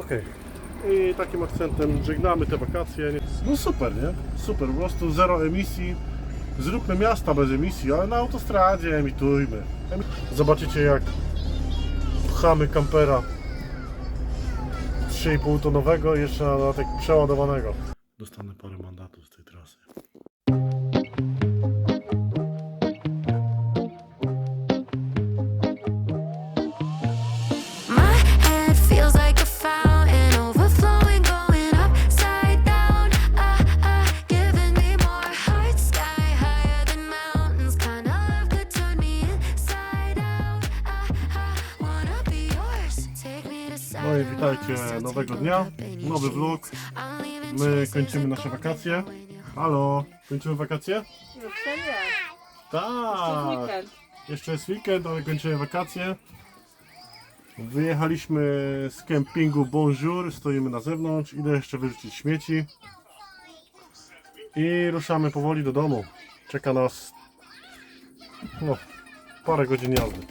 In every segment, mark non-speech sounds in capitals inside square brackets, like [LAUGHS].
Okej. I takim akcentem żegnamy te wakacje. No super, nie? Super, po prostu zero emisji. Zróbmy miasta bez emisji, ale na autostradzie emitujmy. Emi- Zobaczycie jak pchamy kampera 3,5 tonowego jeszcze na dodatek przeładowanego. Dostanę parę mandatów z tej trasy. Witajcie nowego dnia, nowy vlog. My kończymy nasze wakacje. Halo, kończymy wakacje? Jeszcze nie. Tak. weekend. Jeszcze jest weekend, ale kończymy wakacje. Wyjechaliśmy z kempingu Bonjour, stoimy na zewnątrz, idę jeszcze wyrzucić śmieci. I ruszamy powoli do domu. Czeka nas no, parę godzin jazdy.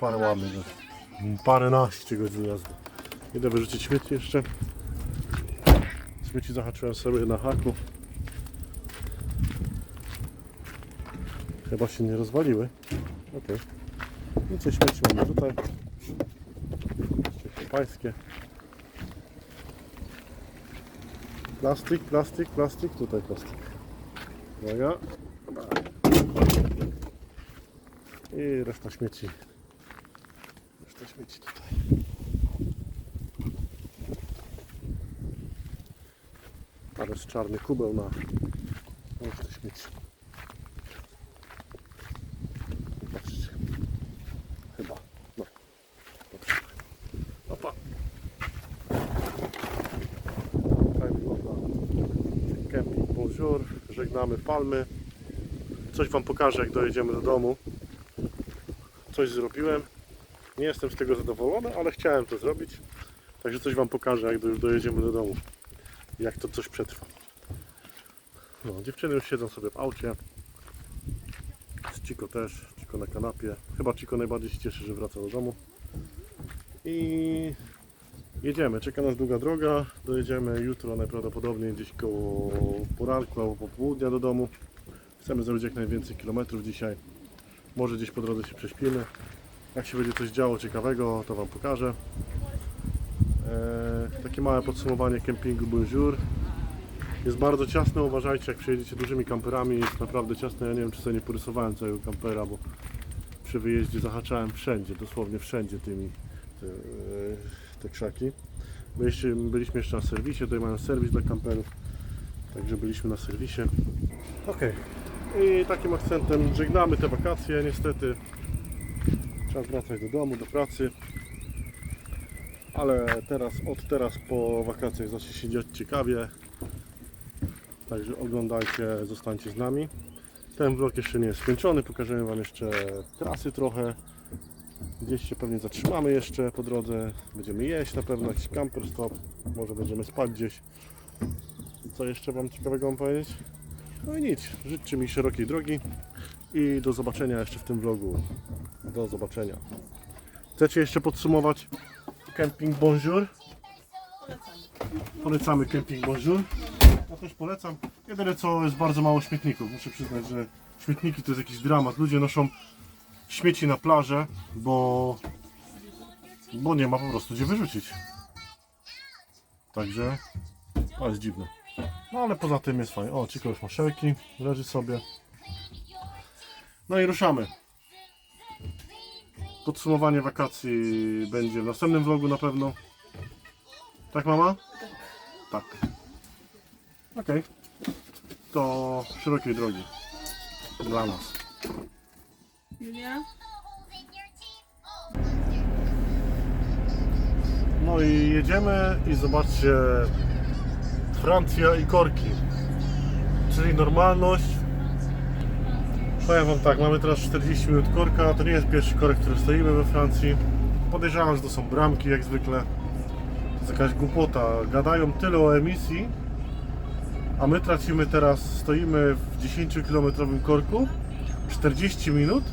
Parę ładnych. Paręnaście godzin jazdy. Idę wyrzucić śmieci jeszcze. Śmieci zahaczyłem sobie na haku. Chyba się nie rozwaliły. Okej. I co śmieci mamy tutaj. Pańskie. Plastik, plastik, plastik, tutaj plastik. Uwaga. I reszta śmieci. Reszta śmieci tutaj. Jest czarny kubeł na resztę śmieci. Patrzcie. Chyba. No. Patrzcie. Opa. Tak wygląda camping Bonjour. Żegnamy palmy. Coś Wam pokażę jak dojedziemy do domu. Coś zrobiłem. Nie jestem z tego zadowolony, ale chciałem to zrobić. Także coś Wam pokażę jak już dojedziemy do domu. Jak to coś przetrwa. No, dziewczyny już siedzą sobie w aucie. Z Chico też, Chico na kanapie. Chyba Chico najbardziej się cieszy, że wraca do domu. I jedziemy, czeka nas długa droga. Dojedziemy jutro najprawdopodobniej gdzieś koło poranku albo po południa do domu. Chcemy zrobić jak najwięcej kilometrów dzisiaj. Może gdzieś po drodze się prześpimy. Jak się będzie coś działo ciekawego, to Wam pokażę. Eee, takie małe podsumowanie kempingu Bonjour. Jest bardzo ciasno, uważajcie jak przejedziecie dużymi kamperami, jest naprawdę ciasno, ja nie wiem czy sobie nie porysowałem całego kampera, bo przy wyjeździe zahaczałem wszędzie, dosłownie wszędzie tymi te, te krzaki. Byliśmy, byliśmy jeszcze na serwisie, tutaj mają serwis dla kamperów, także byliśmy na serwisie. Ok, i takim akcentem żegnamy te wakacje niestety. Czas wracać do domu, do pracy. Ale teraz, od teraz po wakacjach zacznie się dziać ciekawie. Także oglądajcie, zostańcie z nami. Ten vlog jeszcze nie jest skończony, pokażemy Wam jeszcze trasy trochę. Gdzieś się pewnie zatrzymamy jeszcze po drodze. Będziemy jeść na pewno, jakiś camper stop. Może będziemy spać gdzieś. Co jeszcze Wam ciekawego mam powiedzieć? No i nic. Życzę mi szerokiej drogi i do zobaczenia jeszcze w tym vlogu. Do zobaczenia. Chcecie jeszcze podsumować Camping Bonjour? Polecamy Camping Bonjour. Ja też polecam. Jedyne co jest bardzo mało śmietników. Muszę przyznać, że śmietniki to jest jakiś dramat. Ludzie noszą śmieci na plażę, bo, bo nie ma po prostu gdzie wyrzucić. Także to jest dziwne. No ale poza tym jest fajnie. O, Ciko już ma szelki, leży sobie. No i ruszamy. Podsumowanie wakacji będzie w następnym vlogu na pewno. Tak mama? Tak. Okej. To szerokiej drogi. Dla nas. Julia? No i jedziemy i zobaczcie Francja i korki. Czyli normalność. Powiem wam tak, mamy teraz 40 minut korka. To nie jest pierwszy korek, który stoimy we Francji. Podejrzewam, że to są bramki jak zwykle. To jest jakaś głupota. Gadają tyle o emisji, a my tracimy teraz, stoimy w 10-kilometrowym korku 40 minut.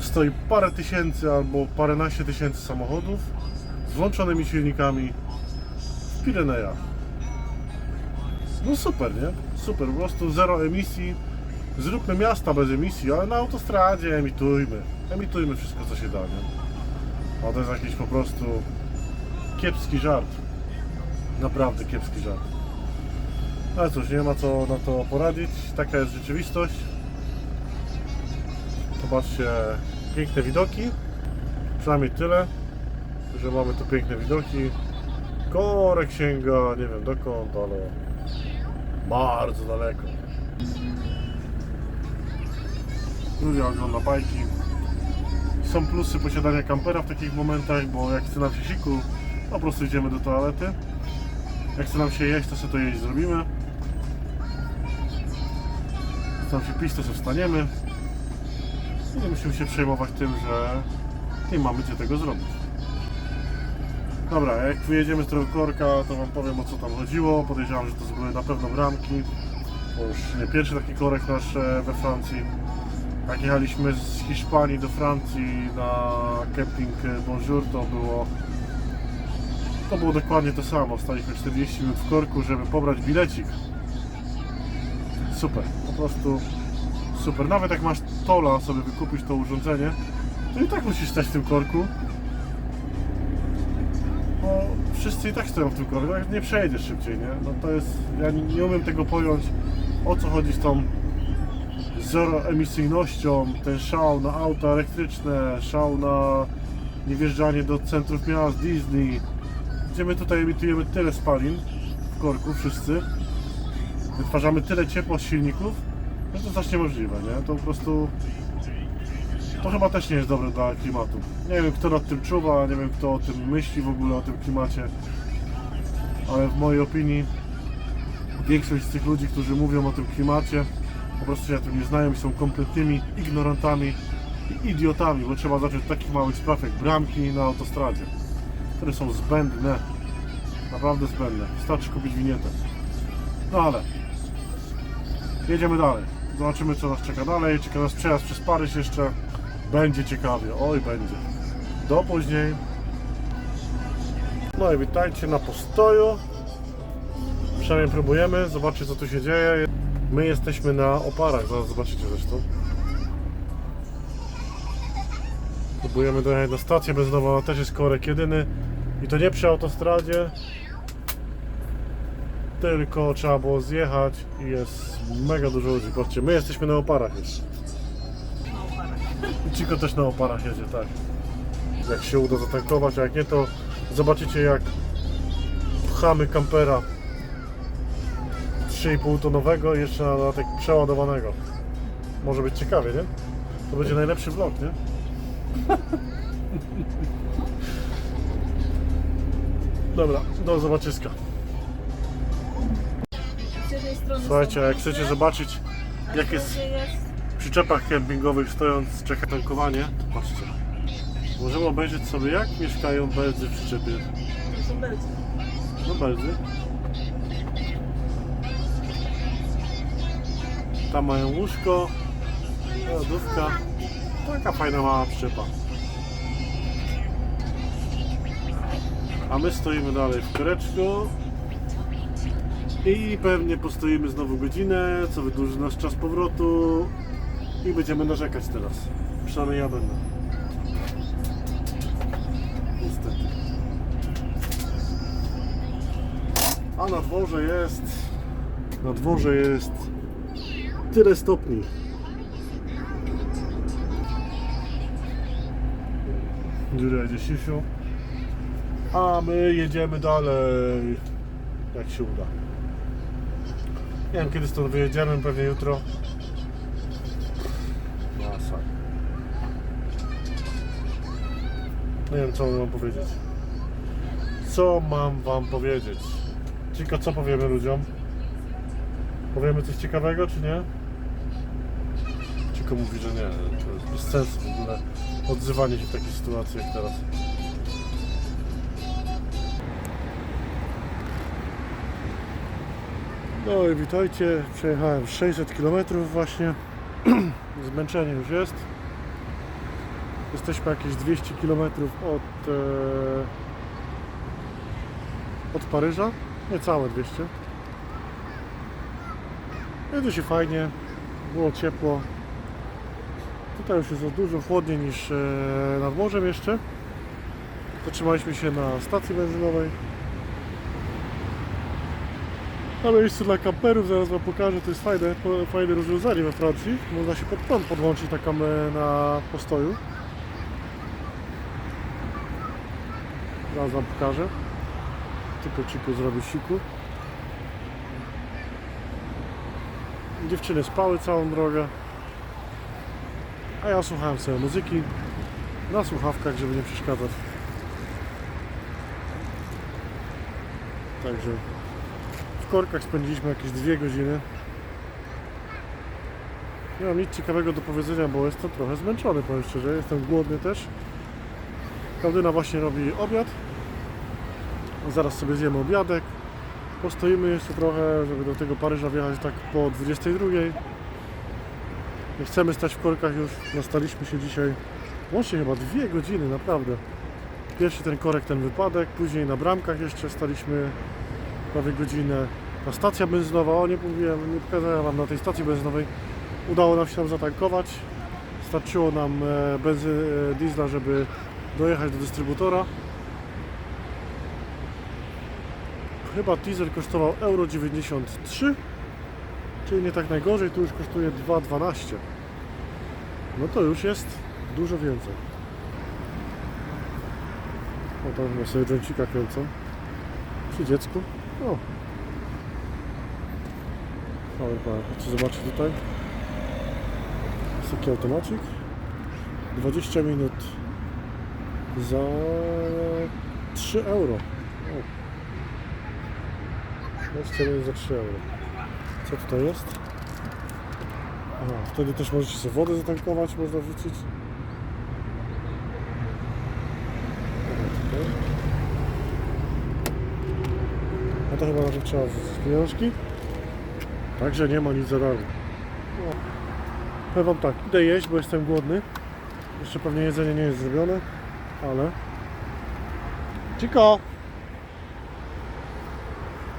Stoi parę tysięcy albo paręnaście tysięcy samochodów z włączonymi silnikami w Pirenejach. No super, nie? Super, po prostu zero emisji. Zróbmy miasta bez emisji, ale na autostradzie emitujmy. Emitujmy wszystko, co się da, nie? A to jest jakiś po prostu kiepski żart. Naprawdę kiepski żart. Ale cóż, nie ma co na to poradzić. Taka jest rzeczywistość. Zobaczcie, piękne widoki. Przynajmniej tyle, że mamy tu piękne widoki. Korek sięga, nie wiem dokąd, ale bardzo daleko. Ludzie ogląda bajki. Są plusy posiadania kampera w takich momentach, bo jak chce nam się siku, po prostu idziemy do toalety. Jak chce nam się jeść, to sobie to jeść zrobimy. Chce nam się pić, to sobie wstaniemy. I nie musimy się przejmować tym, że nie mamy gdzie tego zrobić. Dobra, jak wyjedziemy z tego korka, to Wam powiem o co tam chodziło. Podejrzewam, że to były na pewno bramki. Bo już nie pierwszy taki korek nasz e, we Francji. Jak jechaliśmy z Hiszpanii do Francji na camping e, Bonjour, to było to było dokładnie to samo. Staliśmy 40 minut w korku, żeby pobrać bilecik. Super, po prostu super. Nawet jak masz tola sobie wykupić to urządzenie, to i tak musisz stać w tym korku. Bo wszyscy i tak stoją w tym korku, tak nie przejedziesz szybciej, nie? No to jest, ja nie, nie umiem tego pojąć, o co chodzi z tą zeroemisyjnością, ten szał na auta elektryczne, szał na niewjeżdżanie do centrów miast Disney, gdzie my tutaj emitujemy tyle spalin w korku, wszyscy, wytwarzamy tyle ciepła z silników, że to jest aż niemożliwe, nie? To po prostu to chyba też nie jest dobre dla klimatu. Nie wiem kto nad tym czuwa, nie wiem kto o tym myśli w ogóle, o tym klimacie, ale w mojej opinii większość z tych ludzi, którzy mówią o tym klimacie, po prostu się na tym nie znają i są kompletnymi ignorantami i idiotami, bo trzeba zacząć od takich małych spraw jak bramki na autostradzie, które są zbędne, naprawdę zbędne. Wystarczy kupić winietę. No ale jedziemy dalej. Zobaczymy co nas czeka dalej. Czeka nas przejazd przez Paryż jeszcze. Będzie ciekawie, oj będzie. Do później. No i witajcie na postoju. Przynajmniej próbujemy, zobaczcie co tu się dzieje. My jesteśmy na oparach, zaraz zobaczycie zresztą. Próbujemy dojechać na stację benzynową, też jest korek jedyny. I to nie przy autostradzie, tylko trzeba było zjechać i jest mega dużo ludzi. Patrzcie, my jesteśmy na oparach już. I Chico też na oparach jedzie, tak. Jak się uda zatankować, a jak nie to zobaczycie jak pchamy kampera 3,5 tonowego jeszcze na dodatek przeładowanego. Może być ciekawie, nie? To będzie najlepszy vlog, nie? [LAUGHS] Dobra, do zobaczyska. Słuchajcie, jak chcecie zobaczyć jak jest w przyczepach kempingowych stojąc czeka tankowanie, to patrzcie. Możemy obejrzeć sobie jak mieszkają Belzy w przyczepie. to są. No Belzy. Tam mają łóżko, lodówka. Taka fajna mała przyczepa. A my stoimy dalej w koreczku. I pewnie postoimy znowu godzinę, co wydłuży nasz czas powrotu. I będziemy narzekać teraz. Przynajmniej ja będę. Niestety. A na dworze jest. Na dworze jest tyle stopni. Dziura siusiu. A my jedziemy dalej. Jak się uda. Nie wiem kiedy stąd wyjedziemy, pewnie jutro. Masakra. Nie wiem co mam powiedzieć. Co mam wam powiedzieć? Tylko co powiemy ludziom? Powiemy coś ciekawego czy nie? Tylko mówi, że nie. To jest bez sensu w ogóle odzywanie się w takiej sytuacji jak teraz. No i witajcie. Przejechałem 600 km właśnie. [CLEARS THROAT] Zmęczenie już jest. Jesteśmy jakieś 200 km od e, od Paryża. Niecałe 200. Jedzie się fajnie, było ciepło. Tutaj już jest dużo chłodniej niż e, nad morzem jeszcze. Zatrzymaliśmy się na stacji benzynowej. Na miejscu dla kamperów, zaraz Wam pokażę, to jest fajne, fajne rozwiązanie we Francji. Można się pod prąd podłączyć na, kam- na postoju. Zaraz Wam pokażę. Tylko ciku zrobię siku. Dziewczyny spały całą drogę. A ja słuchałem sobie muzyki na słuchawkach, żeby nie przeszkadzać. Także w korkach spędziliśmy jakieś dwie godziny. Nie mam nic ciekawego do powiedzenia, bo jestem trochę zmęczony, powiem szczerze. Jestem głodny też. Klaudyna właśnie robi obiad. Zaraz sobie zjemy obiadek. Postoimy jeszcze trochę, żeby do tego Paryża wjechać tak po 22. Nie chcemy stać w korkach już. Nastaliśmy się dzisiaj łącznie chyba dwie godziny, naprawdę. Pierwszy ten korek, ten wypadek, później na bramkach jeszcze staliśmy prawie godzinę. Ta stacja benzynowa, o nie mówiłem, nie pokazałem Wam na tej stacji benzynowej. Udało nam się tam zatankować. Starczyło nam e, benzy, e, diesla, żeby dojechać do dystrybutora. Chyba diesel kosztował euro 93, czyli nie tak najgorzej, tu już kosztuje 2,12. No to już jest dużo więcej. O tam sobie dżęcika kręcą. Przy dziecku. O. Ale pan, chcę zobaczyć tutaj. Jest taki automacik. 20 minut za 3 euro. O. 20 minut za 3 euro. Co tutaj jest? Wtedy też możecie sobie wodę zatankować, można wrzucić. A to chyba na tym trzeba wrzucić pieniążki. Także nie ma nic za darmo. No. Powiem wam tak, idę jeść, bo jestem głodny. Jeszcze pewnie jedzenie nie jest zrobione, ale... Ciko!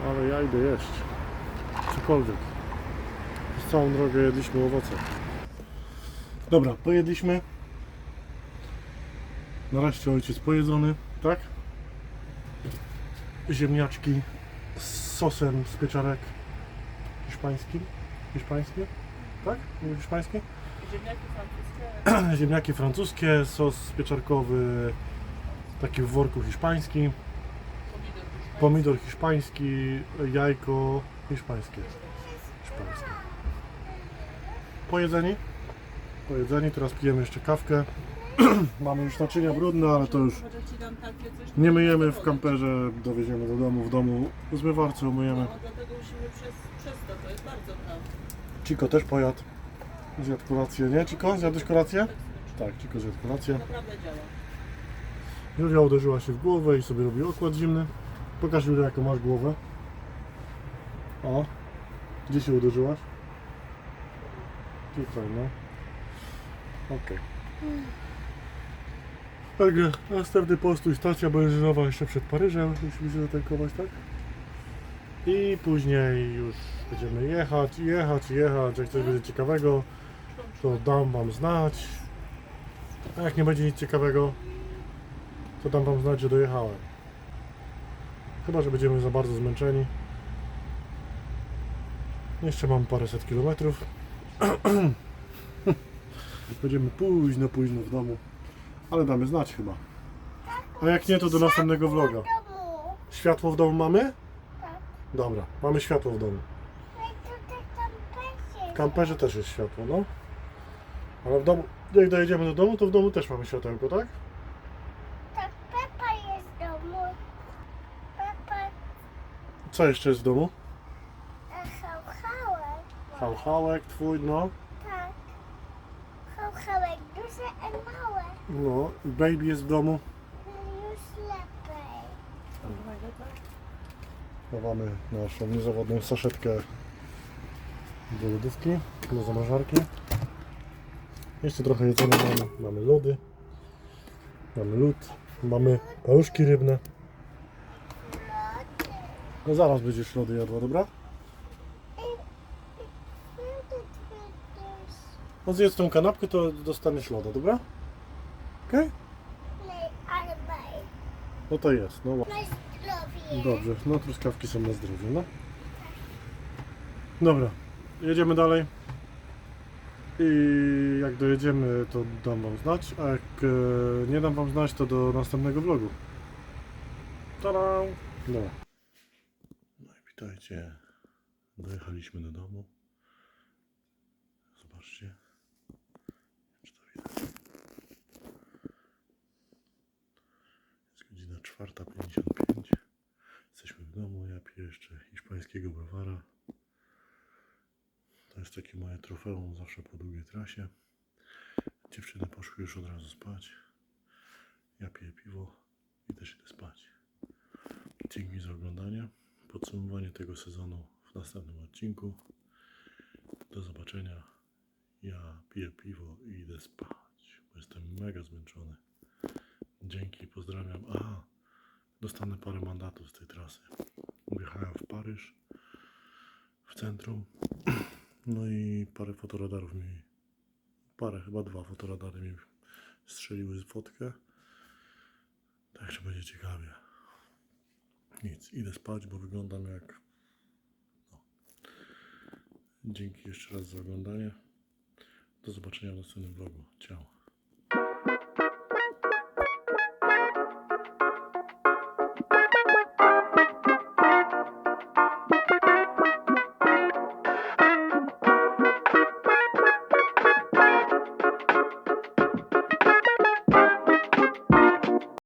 Ale ja idę jeść. Cokolwiek. Przez całą drogę jedliśmy owoce. Dobra, pojedliśmy. Nareszcie ojciec pojedzony, tak? Ziemniaczki z sosem z pieczarek hiszpańskim. Hiszpańskie? Tak? Mówię hiszpańskie? Ziemniaki francuskie. [CLEARS THROAT] Ziemniaki francuskie, sos pieczarkowy taki w worku hiszpański, Pomidor hiszpański, jajko hiszpańskie. hiszpańskie. Pojedzeni? Pojedzeni, teraz pijemy jeszcze kawkę. [CLEARS THROAT] Mamy już naczynia brudne, ale to już nie myjemy w kamperze, dowieziemy do domu, w domu zmywarce umyjemy. No, dlatego musimy przez, przez to, to jest bardzo prawo. Ciko też pojadł. Zjadł kolację, nie? Ciko, zjadłeś kolację? Tak, Ciko zjadł kolację. Naprawdę działa. Julia uderzyła się w głowę i sobie robi okład zimny. Pokaż Julia jaką masz głowę. O, gdzie się uderzyłaś? Tutaj, no. Okej. Także następny postój, stacja benzynowa jeszcze przed Paryżem. Musimy się zatankować, tak? I później już będziemy jechać, jechać, jechać. Jak coś będzie ciekawego, to dam Wam znać. A jak nie będzie nic ciekawego, to dam Wam znać, że dojechałem. Chyba, że będziemy za bardzo zmęczeni. Jeszcze mam paręset kilometrów. [CLEARS THROAT] Będziemy późno, późno w domu. Ale damy znać chyba. A jak nie, to do następnego vloga. Światło w domu mamy? Dobra, mamy światło w domu. W kamperze też jest światło, no. Ale w domu, jak dojedziemy do domu, to w domu też mamy światełko, tak? Tak, Pepa jest w domu. Pepa Co jeszcze jest w domu? Hałhałek. Twój, no. Tak. Hałhałek duże i małe. No, baby jest w domu. No już lepiej. Chowamy naszą niezawodną saszetkę do lodówki, do zamrażarki. Jeszcze trochę jedzenia mamy. Mamy lody. Mamy lód. Mamy paluszki rybne. No zaraz będziesz lody jadła, dobra? No zjedz tą kanapkę, to dostaniesz loda, dobra? Okej? Arbej. No to jest, no Na zdrowie. Dobrze, no truskawki są na zdrowie, no. Dobra, jedziemy dalej. I jak dojedziemy, to dam wam znać, a jak e, nie dam wam znać, to do następnego vlogu. Tada! Dobra. No i witajcie. Dojechaliśmy do domu. Zobaczcie. Czy to widać? Jest godzina 4.55. Jesteśmy w domu. Ja piję jeszcze hiszpańskiego browara. To jest takie moje trofeum zawsze po długiej trasie. Dziewczyny poszły już od razu spać. Ja piję piwo i też idę spać. Dzięki za oglądanie. Podsumowanie tego sezonu w następnym odcinku. Do zobaczenia. Ja piję piwo i idę spać, bo jestem mega zmęczony. Dzięki, pozdrawiam. Aha, dostanę parę mandatów z tej trasy. Wjechałem w Paryż, w centrum. [CLEARS THROAT] No i parę fotoradarów mi, parę, chyba dwa fotoradary mi strzeliły z fotkę. Także będzie ciekawie. Nic, idę spać, bo wyglądam jak... No. Dzięki jeszcze raz za oglądanie. Do zobaczenia w następnym vlogu. Ciao.